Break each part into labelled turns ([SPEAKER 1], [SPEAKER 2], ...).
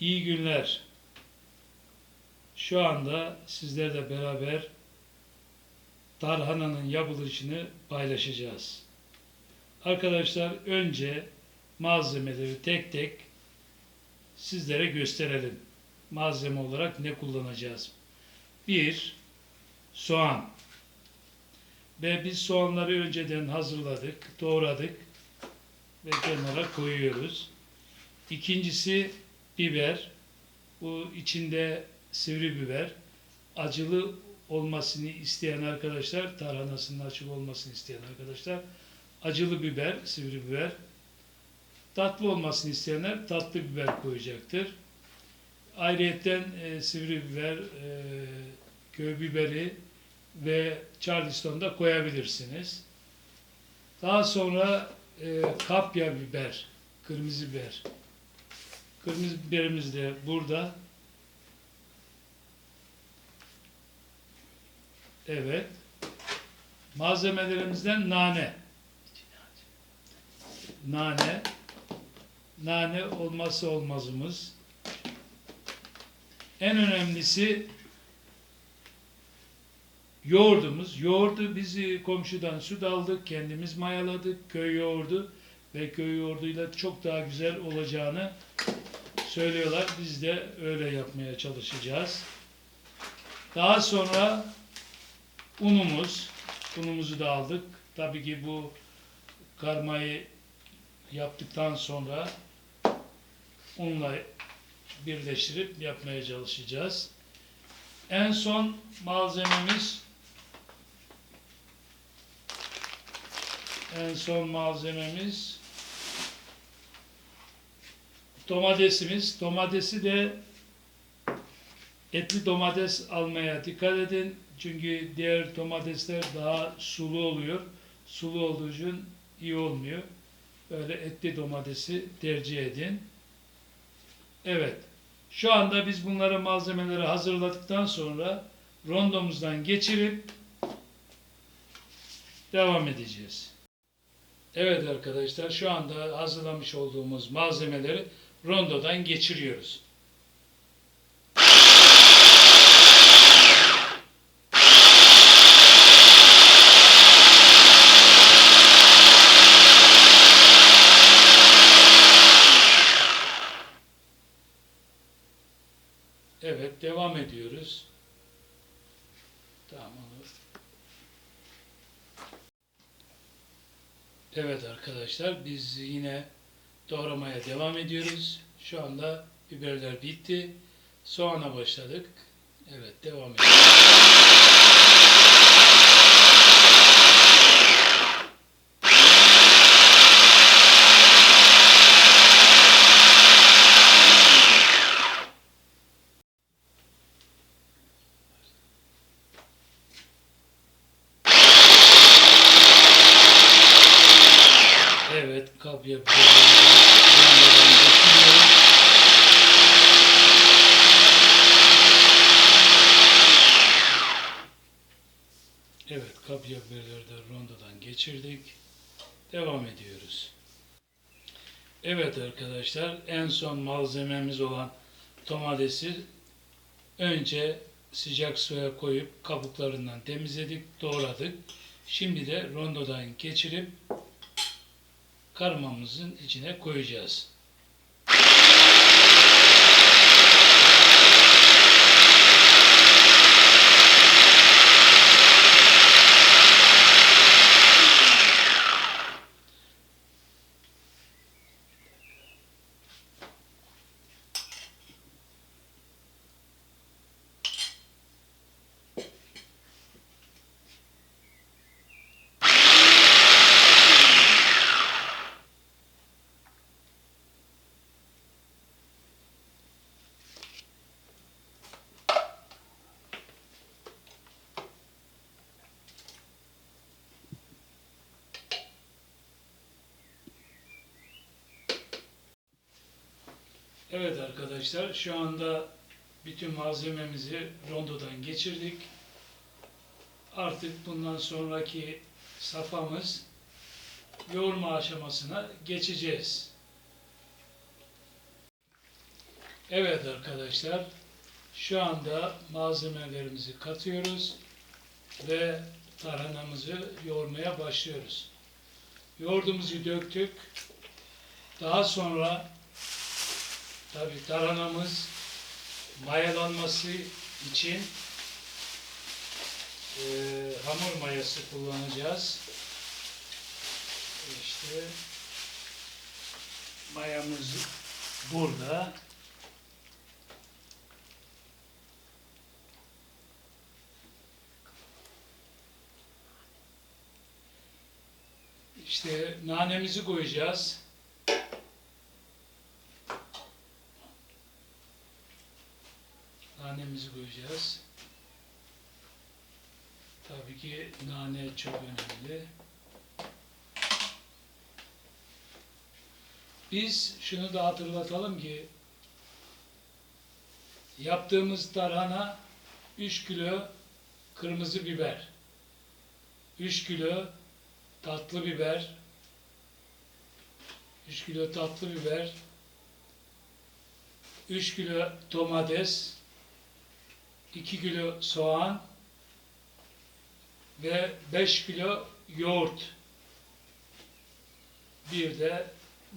[SPEAKER 1] İyi günler. Şu anda sizlerle beraber tarhananın yapılışını paylaşacağız. Arkadaşlar önce malzemeleri tek tek sizlere gösterelim. Malzeme olarak ne kullanacağız? 1. Soğan. Ve biz soğanları önceden hazırladık, doğradık ve kenara koyuyoruz. İkincisi biber. Bu içinde sivri biber. Acılı olmasını isteyen arkadaşlar, tarhanasının acılı olmasını isteyen arkadaşlar acılı biber, sivri biber. Tatlı olmasını isteyenler tatlı biber koyacaktır. Ayrıyeten e, sivri biber, e, köy biberi ve charleston da koyabilirsiniz. Daha sonra e, kapya biber, kırmızı biber. Kırmızı biberimiz de burada. Evet. Malzemelerimizden nane. Nane. Nane olması olmazımız. En önemlisi yoğurdumuz. Yoğurdu biz e, komşudan süt aldık, kendimiz mayaladık, köy yoğurdu ve köy yoğurduyla çok daha güzel olacağını söylüyorlar. Biz de öyle yapmaya çalışacağız. Daha sonra unumuz, unumuzu da aldık. Tabii ki bu karmayı yaptıktan sonra unla birleştirip yapmaya çalışacağız. En son malzememiz en son malzememiz domatesimiz. Domatesi de etli domates almaya dikkat edin. Çünkü diğer domatesler daha sulu oluyor. Sulu olduğu için iyi olmuyor. Böyle etli domatesi tercih edin. Evet. Şu anda biz bunları malzemeleri hazırladıktan sonra rondomuzdan geçirip devam edeceğiz. Evet arkadaşlar şu anda hazırlamış olduğumuz malzemeleri rondodan geçiriyoruz. Evet devam ediyoruz. Tamam olur. Evet arkadaşlar biz yine doğramaya devam ediyoruz. Şu anda biberler bitti. Soğana başladık. Evet devam ediyoruz. Evet kapya biberleri rengarenk geçiriyoruz. Evet kapya biberleri rondodan geçirdik. Devam ediyoruz. Evet arkadaşlar en son malzememiz olan domatesi önce sıcak suya koyup kabuklarından temizledik, doğradık. Şimdi de rondodan geçirip karmamızın içine koyacağız. Evet arkadaşlar şu anda bütün malzememizi rondodan geçirdik. Artık bundan sonraki safhamız yoğurma aşamasına geçeceğiz. Evet arkadaşlar, şu anda malzemelerimizi katıyoruz ve tarhanamızı yoğurmaya başlıyoruz. Yoğurdumuzu döktük. Daha sonra tabi tarhanamız mayalanması için eee, hamur mayası kullanacağız. İşte mayamız burada. İşte nanemizi koyacağız. Koyacağız. Tabii ki nane çok önemli. Biz şunu da hatırlatalım ki yaptığımız tarhana 3 kilo kırmızı biber, 3 kilo tatlı biber, 3 kilo tatlı biber, 3 kilo domates, 2 kilo soğan ve 5 kilo yoğurt. Bir de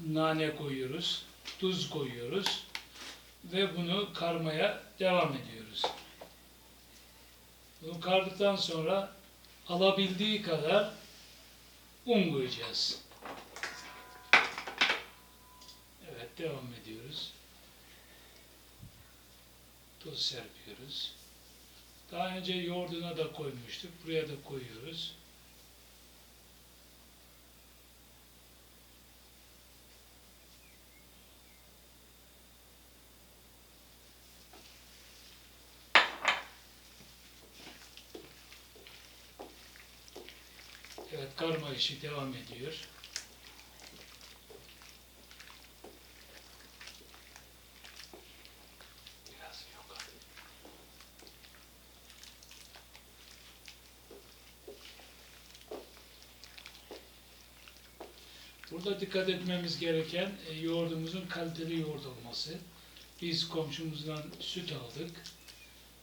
[SPEAKER 1] nane koyuyoruz, tuz koyuyoruz ve bunu karmaya devam ediyoruz. Bunu kardıktan sonra alabildiği kadar un koyacağız. Evet devam ediyoruz. Tuz serpiyoruz. Daha önce yoğurduna da koymuştuk. Buraya da koyuyoruz. Evet karma işi devam ediyor. Dikkat etmemiz gereken e, yoğurdumuzun kaliteli yoğurt olması. Biz komşumuzdan süt aldık.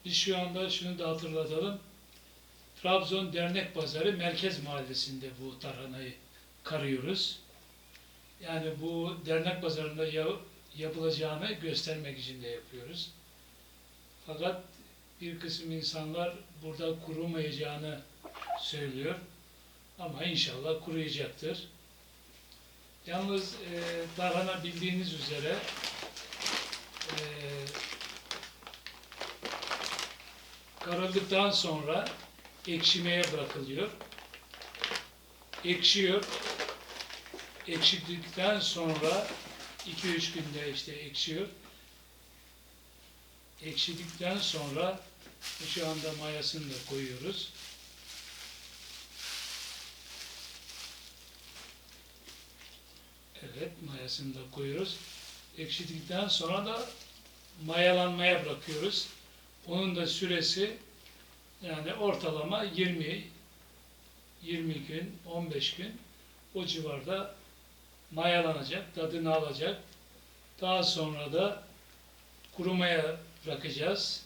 [SPEAKER 1] Biz şu anda şunu da hatırlatalım. Trabzon Dernek Pazarı Merkez Mahallesi'nde bu tarhanayı karıyoruz. Yani bu dernek pazarında ya- yapılacağını göstermek için de yapıyoruz. Fakat bir kısım insanlar burada kurumayacağını söylüyor. Ama inşallah kuruyacaktır. Yalnız e, tarhana bildiğiniz üzere e, karıldıktan sonra ekşimeye bırakılıyor. Ekşiyor. Ekşidikten sonra 2-3 günde işte ekşiyor. Ekşidikten sonra şu anda mayasını da koyuyoruz. Evet mayasını da koyuyoruz. Ekşidikten sonra da mayalanmaya bırakıyoruz. Onun da süresi yani ortalama 20 20 gün, 15 gün o civarda mayalanacak, tadını alacak. Daha sonra da kurumaya bırakacağız.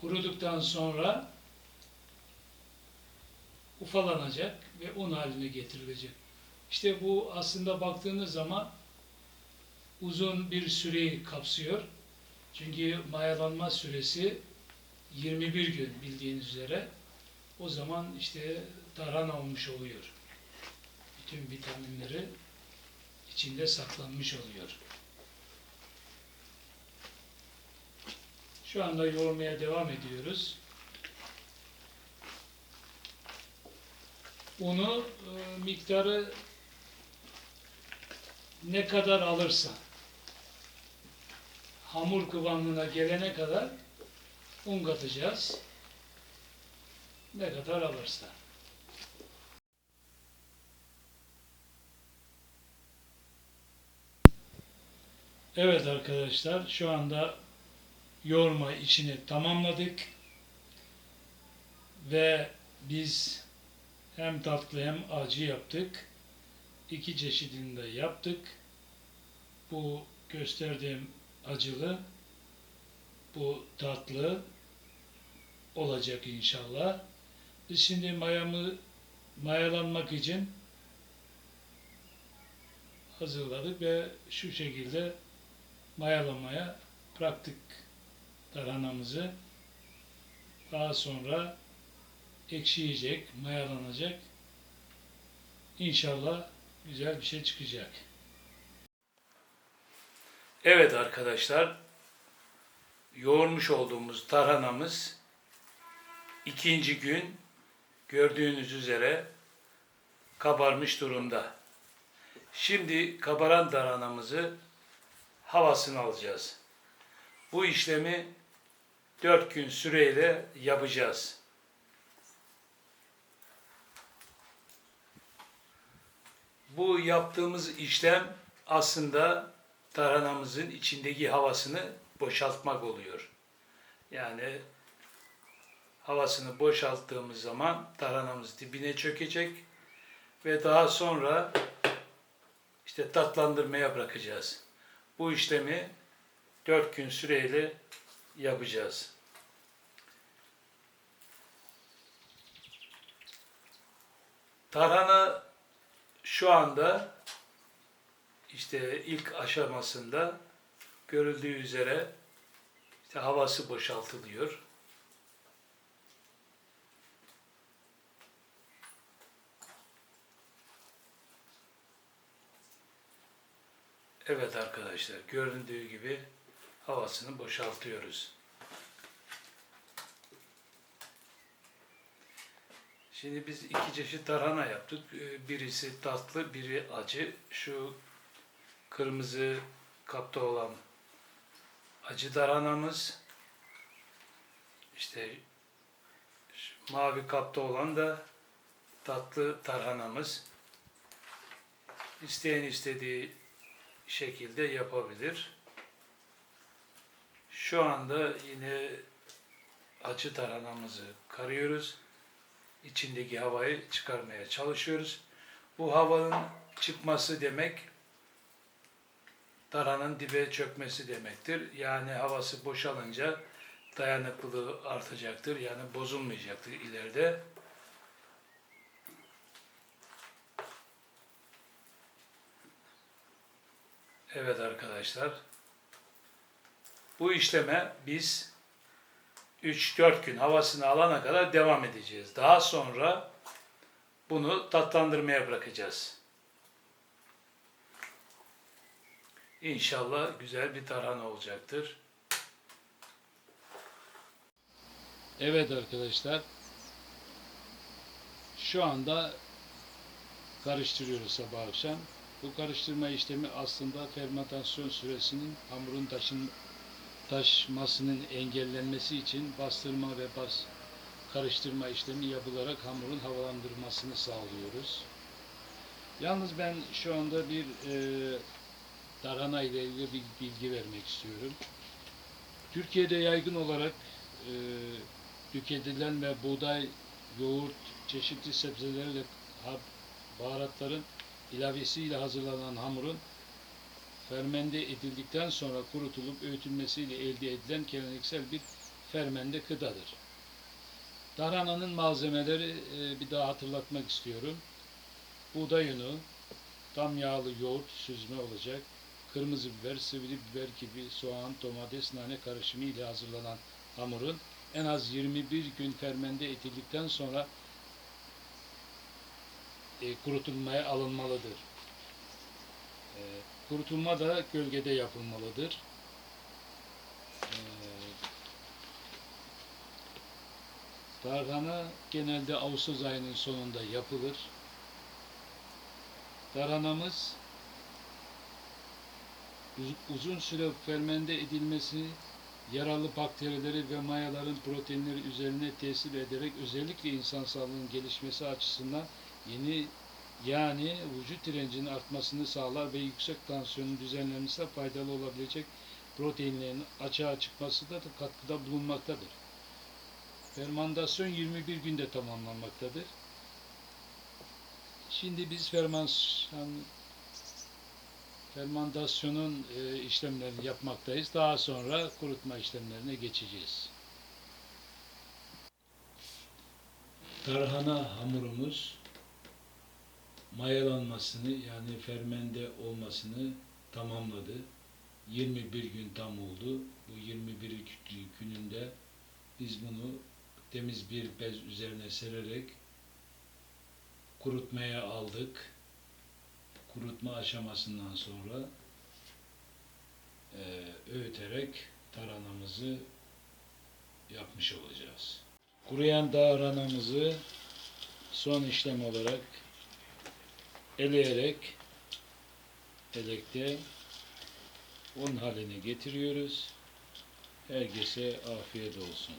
[SPEAKER 1] Kuruduktan sonra ufalanacak ve un haline getirilecek. İşte bu aslında baktığınız zaman uzun bir süreyi kapsıyor. Çünkü mayalanma süresi 21 gün bildiğiniz üzere. O zaman işte tarhana olmuş oluyor. Bütün vitaminleri içinde saklanmış oluyor. Şu anda yoğurmaya devam ediyoruz. Unu e, miktarı ne kadar alırsa hamur kıvamına gelene kadar un katacağız. Ne kadar alırsa. Evet arkadaşlar şu anda yoğurma işini tamamladık. Ve biz hem tatlı hem acı yaptık. İki çeşidini de yaptık. Bu gösterdiğim acılı bu tatlı olacak inşallah. Biz şimdi mayamı mayalanmak için hazırladık ve şu şekilde mayalamaya bıraktık tarhanamızı. Daha sonra ekşiyecek, mayalanacak. İnşallah güzel bir şey çıkacak. Evet arkadaşlar, yoğurmuş olduğumuz tarhanamız ikinci gün gördüğünüz üzere kabarmış durumda. Şimdi kabaran tarhanamızı havasını alacağız. Bu işlemi 4 gün süreyle yapacağız. Bu yaptığımız işlem aslında tarhanamızın içindeki havasını boşaltmak oluyor. Yani havasını boşalttığımız zaman tarhanamız dibine çökecek ve daha sonra işte tatlandırmaya bırakacağız. Bu işlemi 4 gün süreyle yapacağız. Tarhana şu anda işte ilk aşamasında görüldüğü üzere işte havası boşaltılıyor. Evet arkadaşlar göründüğü gibi havasını boşaltıyoruz. Şimdi biz iki çeşit tarhana yaptık. Birisi tatlı, biri acı. Şu kırmızı kapta olan acı tarhanamız. İşte mavi kapta olan da tatlı tarhanamız. İsteyen istediği şekilde yapabilir. Şu anda yine acı tarhanamızı karıyoruz. İçindeki havayı çıkarmaya çalışıyoruz. Bu havanın çıkması demek tarhananın dibe çökmesi demektir. Yani havası boşalınca dayanıklılığı artacaktır. Yani bozulmayacaktır ileride. Evet arkadaşlar. Bu işleme biz 3-4 gün havasını alana kadar devam edeceğiz. Daha sonra bunu tatlandırmaya bırakacağız. İnşallah güzel bir tarhana olacaktır. Evet arkadaşlar. Şu anda karıştırıyoruz sabah akşam. Bu karıştırma işlemi aslında fermentasyon süresinin hamurun taşın, taşmasının engellenmesi için bastırma ve bas karıştırma işlemi yapılarak hamurun havalandırmasını sağlıyoruz. Yalnız ben şu anda bir e, tarhana ile ilgili bir bilgi vermek istiyorum. Türkiye'de yaygın olarak e, tüketilen ve buğday, yoğurt, çeşitli sebzeler ve ha- baharatların ilavesiyle hazırlanan hamurun fermente edildikten sonra kurutulup öğütülmesiyle elde edilen geleneksel bir fermente gıdadır. Tarhananın malzemeleri e, bir daha hatırlatmak istiyorum. Buğday unu, tam yağlı yoğurt süzme olacak, kırmızı biber, sivri biber gibi soğan, domates, nane karışımı ile hazırlanan hamurun en az 21 gün fermente edildikten sonra e, kurutulmaya alınmalıdır. E, kurutulma da gölgede yapılmalıdır. E, genelde Ağustos ayının sonunda yapılır. Tarhanamız uzun süre fermente edilmesi yaralı bakterileri ve mayaların proteinleri üzerine tesir ederek özellikle insan sağlığının gelişmesi açısından yeni yani vücut direncinin artmasını sağlar ve yüksek tansiyonun düzenlenmesine faydalı olabilecek proteinlerin açığa çıkması da katkıda bulunmaktadır. Fermantasyon 21 günde tamamlanmaktadır. Şimdi biz fermantasyon Fermantasyonun e, işlemlerini yapmaktayız. Daha sonra kurutma işlemlerine geçeceğiz. Tarhana hamurumuz mayalanmasını yani fermente olmasını tamamladı. 21 gün tam oldu. Bu 21 gününde biz bunu temiz bir bez üzerine sererek kurutmaya aldık. Kurutma aşamasından sonra eee, öğüterek taranamızı yapmış olacağız. Kuruyan taranamızı son işlem olarak eleyerek elekte un haline getiriyoruz. Herkese afiyet olsun.